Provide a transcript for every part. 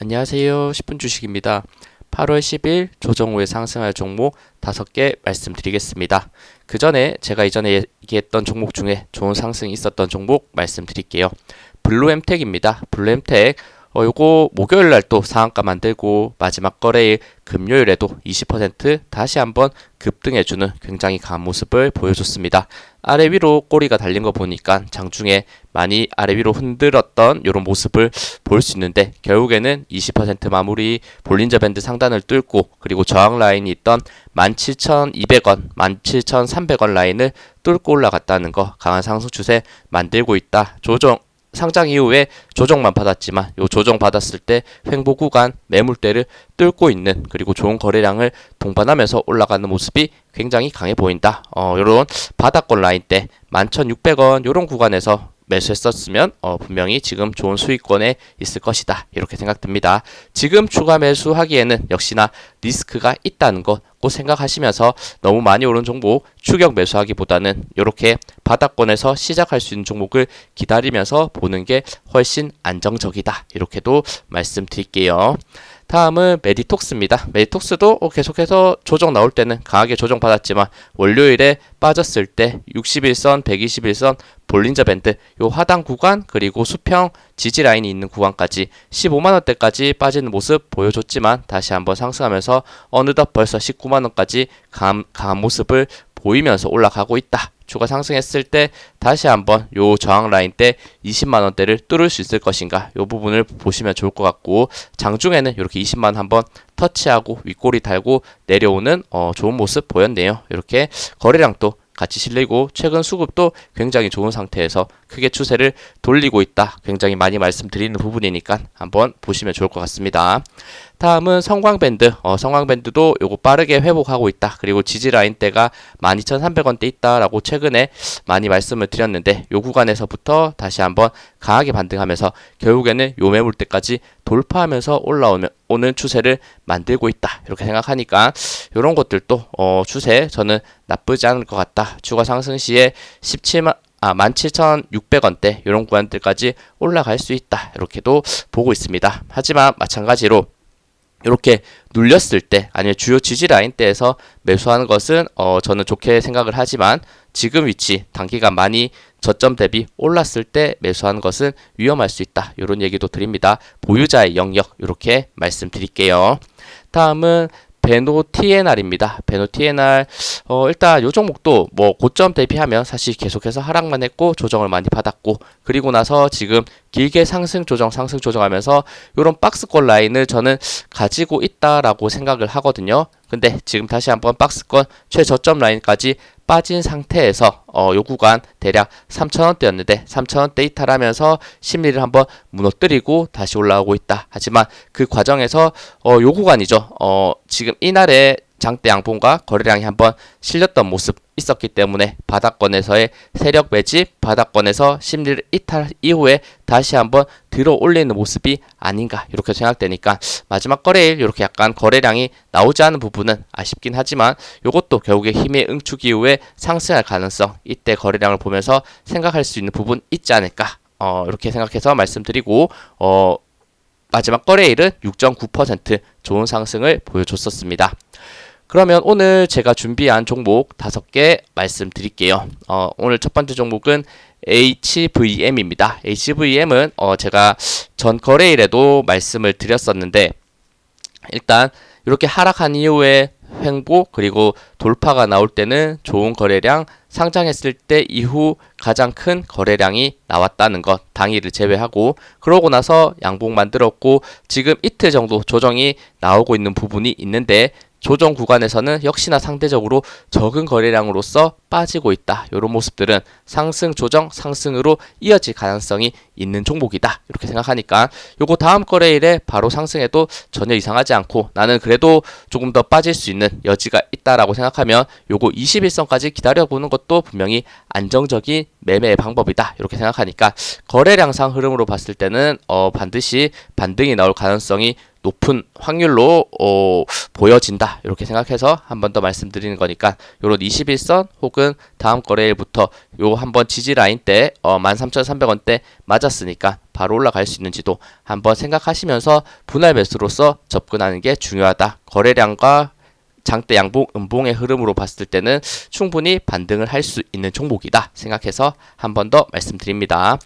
안녕하세요. 10분 주식입니다. 8월 10일 조정 후에 상승할 종목 5개 말씀드리겠습니다. 그 전에 제가 이전에 얘기했던 종목 중에 좋은 상승이 있었던 종목 말씀드릴게요. 블루엠텍입니다. 블루엠텍 어, 요거 목요일 날 또 상한가 만들고 마지막 거래일 금요일에도 20% 다시 한번 급등해주는 굉장히 강한 모습을 보여줬습니다. 아래 위로 꼬리가 달린 거 보니까 장중에 많이 아래 위로 흔들었던 이런 모습을 볼 수 있는데 결국에는 20% 마무리 볼린저 밴드 상단을 뚫고 그리고 저항 라인이 있던 17,200원, 17,300원 라인을 뚫고 올라갔다는 거 강한 상승 추세 만들고 있다. 조정 상장 이후에 조정만 받았지만 요 조정 받았을 때 횡보 구간 매물대를 뚫고 있는 그리고 좋은 거래량을 동반하면서 올라가는 모습이 굉장히 강해 보인다. 어, 요런 바닥권 라인 때 11,600원 요런 구간에서 매수했었으면 어, 분명히 지금 좋은 수익권에 있을 것이다. 이렇게 생각됩니다. 지금 추가 매수하기에는 역시나 리스크가 있다는 것 꼭 생각하시면서 너무 많이 오른 종목 추격 매수하기보다는 이렇게 바닥권에서 시작할 수 있는 종목을 기다리면서 보는 게 훨씬 안정적이다. 이렇게도 말씀드릴게요. 다음은 메디톡스입니다. 메디톡스도 계속해서 조정 나올 때는 강하게 조정 받았지만 월요일에 빠졌을 때 61선, 121선, 볼린저 밴드 요 하단 구간 그리고 수평 지지 라인이 있는 구간까지 15만 원대까지 빠지는 모습 보여줬지만 다시 한번 상승하면서 어느덧 벌써 19만 원까지 강한, 강한 모습을 보이면서 올라가고 있다. 주가 상승했을 때 다시 한번 요 저항 라인 때 20만 원대를 뚫을 수 있을 것인가 요 부분을 보시면 좋을 것 같고 장중에는 이렇게 20만 원 한번 터치하고 윗꼬리 달고 내려오는 어, 좋은 모습 보였네요. 이렇게 거래량도 같이 실리고 최근 수급도 굉장히 좋은 상태에서 크게 추세를 돌리고 있다. 굉장히 많이 말씀드리는 부분이니까 한번 보시면 좋을 것 같습니다. 다음은 성광밴드. 어, 성광밴드도 요거 빠르게 회복하고 있다. 그리고 지지 라인대가 12,300원대 있다라고 최근에 많이 말씀을 드렸는데 요 구간에서부터 다시 한번 강하게 반등하면서 결국에는 요 매물대까지 돌파하면서 올라오는 오는 추세를 만들고 있다. 이렇게 생각하니까 이런 것들도 어, 추세 저는 나쁘지 않을 것 같다. 추가 상승 시에 17만 아, 17,600원대 이런 구간들까지 올라갈 수 있다. 이렇게도 보고 있습니다. 하지만 마찬가지로 이렇게 눌렸을 때 아니면 주요 지지 라인 대에서 매수하는 것은 어 저는 좋게 생각을 하지만 지금 위치 단기간 많이 저점 대비 올랐을 때 매수하는 것은 위험할 수 있다. 이런 얘기도 드립니다. 보유자의 영역 이렇게 말씀드릴게요. 다음은 베노 TNR입니다. 베노 TNR 어 일단 요 종목도 뭐 고점 대비하면 사실 계속해서 하락만 했고 조정을 많이 받았고 그리고 나서 지금 길게 상승 조정 상승 조정하면서 요런 박스권 라인을 저는 가지고 있다라고 생각을 하거든요. 근데 지금 다시 한번 박스권 최저점 라인까지 빠진 상태에서 어, 요 구간 대략 3,000원대였는데 3,000원대 이탈하면서 심리를 한번 무너뜨리고 다시 올라오고 있다. 하지만 그 과정에서 어, 요 구간이죠. 어, 지금 이날에 장대 양봉과 거래량이 한번 실렸던 모습 있었기 때문에 바닥권에서의 세력 매집, 바닥권에서 심리를 이탈 이후에 다시 한번 들어 올리는 모습이 아닌가 이렇게 생각되니까 마지막 거래일 이렇게 약간 거래량이 나오지 않은 부분은 아쉽긴 하지만 이것도 결국에 힘의 응축 이후에 상승할 가능성 이때 거래량을 보면서 생각할 수 있는 부분 있지 않을까 어, 이렇게 생각해서 말씀드리고 어, 마지막 거래일은 6.9% 좋은 상승을 보여줬었습니다. 그러면 오늘 제가 준비한 종목 다섯 개 말씀드릴게요. 어, 오늘 첫 번째 종목은 HVM입니다. HVM은 어, 제가 전 거래일에도 말씀을 드렸었는데 일단 이렇게 하락한 이후에 횡보 그리고 돌파가 나올 때는 좋은 거래량 상장했을 때 이후 가장 큰 거래량이 나왔다는 것 당일을 제외하고 그러고 나서 양봉 만들었고 지금 이틀 정도 조정이 나오고 있는 부분이 있는데 조정 구간에서는 역시나 상대적으로 적은 거래량으로서 빠지고 있다. 이런 모습들은 상승 조정 상승으로 이어질 가능성이 있는 종목이다. 이렇게 생각하니까 요거 다음 거래일에 바로 상승해도 전혀 이상하지 않고 나는 그래도 조금 더 빠질 수 있는 여지가 있다라고 생각하면 요거 21선까지 기다려보는 것도 분명히 안정적인 매매의 방법이다. 이렇게 생각하니까 거래량상 흐름으로 봤을 때는 어 반드시 반등이 나올 가능성이 높은 확률로 어, 보여진다 이렇게 생각해서 한 번 더 말씀드리는 거니까 요런 21선 혹은 다음 거래일부터 요 한 번 지지 라인 때 어, 13,300원대 맞았으니까 바로 올라갈 수 있는지도 한번 생각하시면서 분할 매수로서 접근하는 게 중요하다. 거래량과 장대 양봉 음봉의 흐름으로 봤을 때는 충분히 반등을 할 수 있는 종목이다 생각해서 한 번 더 말씀드립니다.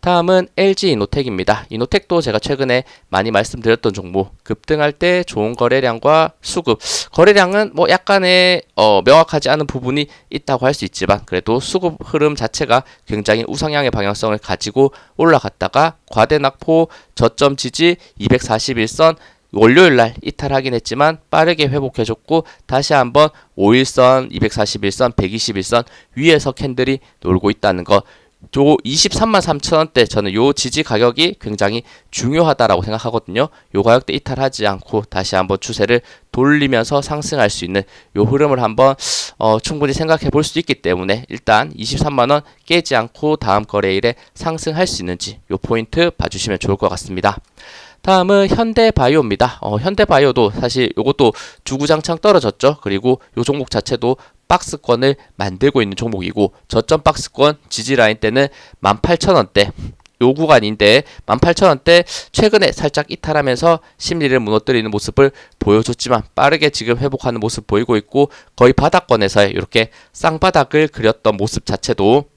다음은 LG 이노텍입니다. 이노텍도 제가 최근에 많이 말씀드렸던 종목 급등할 때 좋은 거래량과 수급 거래량은 뭐 약간의 어, 명확하지 않은 부분이 있다고 할 수 있지만 그래도 수급 흐름 자체가 굉장히 우상향의 방향성을 가지고 올라갔다가 과대 낙폭 저점 지지 241선 월요일 날 이탈하긴 했지만 빠르게 회복해줬고 다시 한번 5일선, 241선, 121선 위에서 캔들이 놀고 있다는 거. 요 23만 3천 원대 저는 요 지지 가격이 굉장히 중요하다라고 생각하거든요. 요 가격대 이탈하지 않고 다시 한번 추세를 돌리면서 상승할 수 있는 요 흐름을 한번 어, 충분히 생각해 볼 수 있기 때문에 일단 23만 원 깨지 않고 다음 거래일에 상승할 수 있는지 요 포인트 봐주시면 좋을 것 같습니다. 다음은 현대바이오입니다. 어, 현대바이오도 사실 요것도 주구장창 떨어졌죠. 그리고 요 종목 자체도 박스권을 만들고 있는 종목이고 저점 박스권 지지 라인 때는 18,000원대 요 구간인데 18,000원대 최근에 살짝 이탈하면서 심리를 무너뜨리는 모습을 보여줬지만 빠르게 지금 회복하는 모습 보이고 있고 거의 바닥권에서 이렇게 쌍바닥을 그렸던 모습 자체도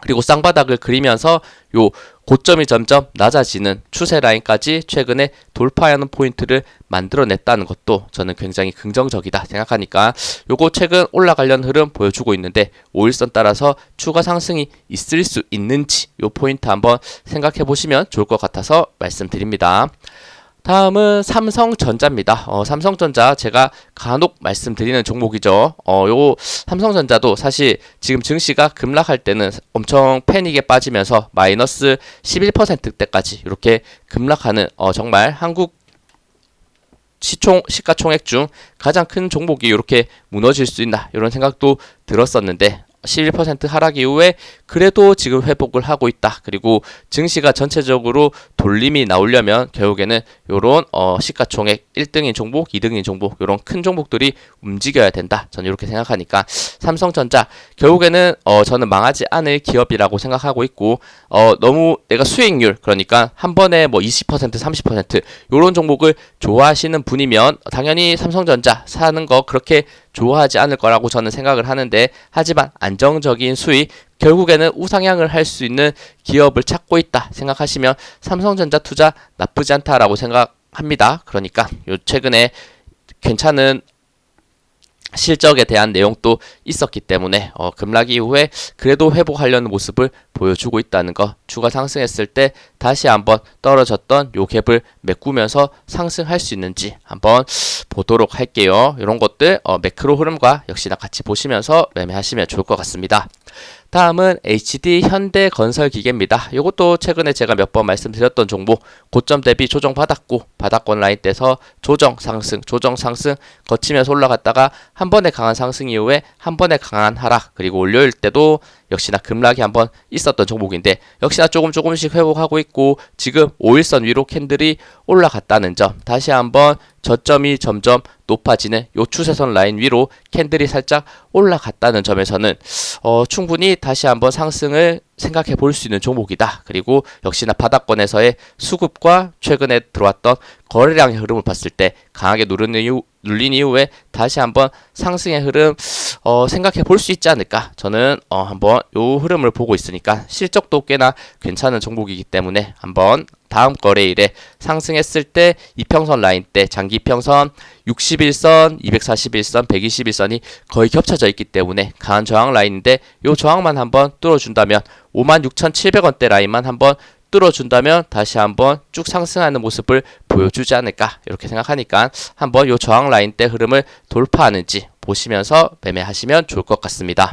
그리고 쌍바닥을 그리면서 요 고점이 점점 낮아지는 추세 라인까지 최근에 돌파하는 포인트를 만들어냈다는 것도 저는 굉장히 긍정적이다 생각하니까 요거 최근 올라가려는 흐름 보여주고 있는데 5일선 따라서 추가 상승이 있을 수 있는지 요 포인트 한번 생각해 보시면 좋을 것 같아서 말씀드립니다. 다음은 삼성전자입니다. 어, 삼성전자 제가 간혹 말씀드리는 종목이죠. 어, 요 삼성전자도 사실 지금 증시가 급락할 때는 엄청 패닉에 빠지면서 마이너스 11%대까지 이렇게 급락하는 어, 정말 한국 시총 시가총액 중 가장 큰 종목이 이렇게 무너질 수 있나 이런 생각도 들었었는데 11% 하락 이후에 그래도 지금 회복을 하고 있다. 그리고 증시가 전체적으로 돌림이 나오려면 결국에는 요런 어 시가총액 1등인 종목, 2등인 종목 요런 큰 종목들이 움직여야 된다. 저는 이렇게 생각하니까 삼성전자 결국에는 어 저는 망하지 않을 기업이라고 생각하고 있고 어 너무 내가 수익률 그러니까 한 번에 뭐 20% 30% 요런 종목을 좋아하시는 분이면 당연히 삼성전자 사는 거 그렇게 좋아하지 않을 거라고 저는 생각을 하는데 하지만 안정적인 수익 결국에는 우상향을 할 수 있는 기업을 찾고 있다 생각하시면 삼성전자 투자 나쁘지 않다라고 생각합니다. 그러니까 요 최근에 괜찮은 실적에 대한 내용도 있었기 때문에 어, 급락 이후에 그래도 회복하려는 모습을 보여주고 있다는 거 추가 상승했을 때 다시 한번 떨어졌던 요 갭을 메꾸면서 상승할 수 있는지 한번 보도록 할게요. 이런 것들 어, 매크로 흐름과 역시나 같이 보시면서 매매하시면 좋을 것 같습니다. 다음은 HD 현대 건설 기계입니다. 이것도 최근에 제가 몇 번 말씀드렸던 종목 고점 대비 조정 받았고 바닥권 라인 때서 조정 상승 조정 상승 거치면서 올라갔다가 한 번의 강한 상승 이후에 한 번의 강한 하락 그리고 월요일 때도 역시나 급락이 한번 있었던 종목인데 역시나 조금 조금씩 회복하고 있고 지금 5일선 위로 캔들이 올라갔다는 점 다시 한번 저점이 점점 높아지는 요 추세선 라인 위로 캔들이 살짝 올라갔다는 점에서는 어, 충분히 다시 한번 상승을 생각해 볼 수 있는 종목이다. 그리고 역시나 바닥권에서의 수급과 최근에 들어왔던 거래량의 흐름을 봤을 때 강하게 누른 이후, 눌린 이후에 다시 한번 상승의 흐름 어, 생각해 볼 수 있지 않을까? 저는 어, 한번 요 흐름을 보고 있으니까 실적도 꽤나 괜찮은 종목이기 때문에 한번 다음 거래일에 상승했을 때 이평선 라인 때 장기 이평선 61선, 241선, 121선이 거의 겹쳐져 있기 때문에 강한 저항 라인인데 요 저항만 한번 뚫어준다면 56,700원대 라인만 한번 뚫어준다면 다시 한번 쭉 상승하는 모습을 보여주지 않을까 이렇게 생각하니까 한번 요 저항 라인 때 흐름을 돌파하는지 보시면서 매매하시면 좋을 것 같습니다.